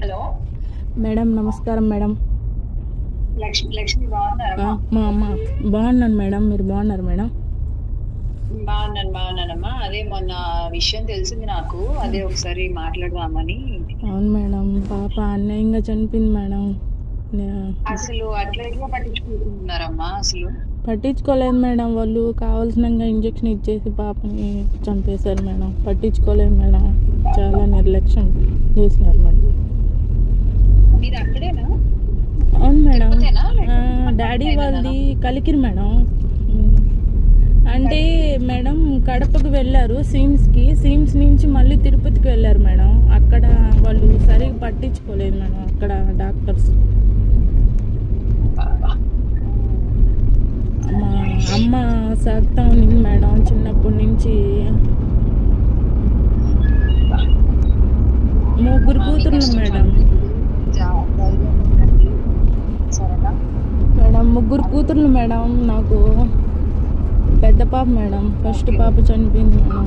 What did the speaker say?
Hello. Madam నమస్కారం madam. Lakshmi Lakshmi ఆ, బాగున్నారమ్మా మా అమ్మ బాగున్నాను మేడం. మీరు బాగున్నారు మేడం? బాగున్నాను బాగున్నానమ్మా. అదే మొన్న విషయం తెలిసింది నాకు. అదే ఒకసారి మాట్లాడదామని. అవును మేడం. పాప అన్యాయంగా చనిపోయింది మేడం. అసలు అట్లా ఎట్లా పట్టించుకుంటున్నారమ్మా అసలు? పట్టించుకోలేదు మేడం. వాళ్ళు కావాల్సినంగా ఇంజెక్షన్ ఇచ్చేసి పాపని చంపేశారు మేడం. పట్టించుకోలేదు మేడం. చాలా నిర్లక్ష్యం చేసినారు మేడం మీరు అక్కడేనా అవును మేడం తిరుపతేనా? ఆ, డాడీ వాళ్ళది కలికిరి మేడం. అంటే మేడం కడపకు వెళ్ళారు సిమ్స్కి. సిమ్స్ నుంచి మళ్ళీ తిరుపతికి వెళ్ళారు మేడం. అక్కడ వాళ్ళు సరిగ్గా పట్టించుకోలేదు మేడం అక్కడ డాక్టర్స్. మా అమ్మ సత్తా ఉంది మేడం చిన్నప్పటి నుంచి. ముగ్గురు కూతుర్లు మేడం జా- ధైర్యం ఉండండి. సరేనా మేడం ముగ్గురు కూతుర్లు మేడం నాకు పెద్ద పాప మేడం ఫస్ట్ పాప చనిపోయింది మేడం.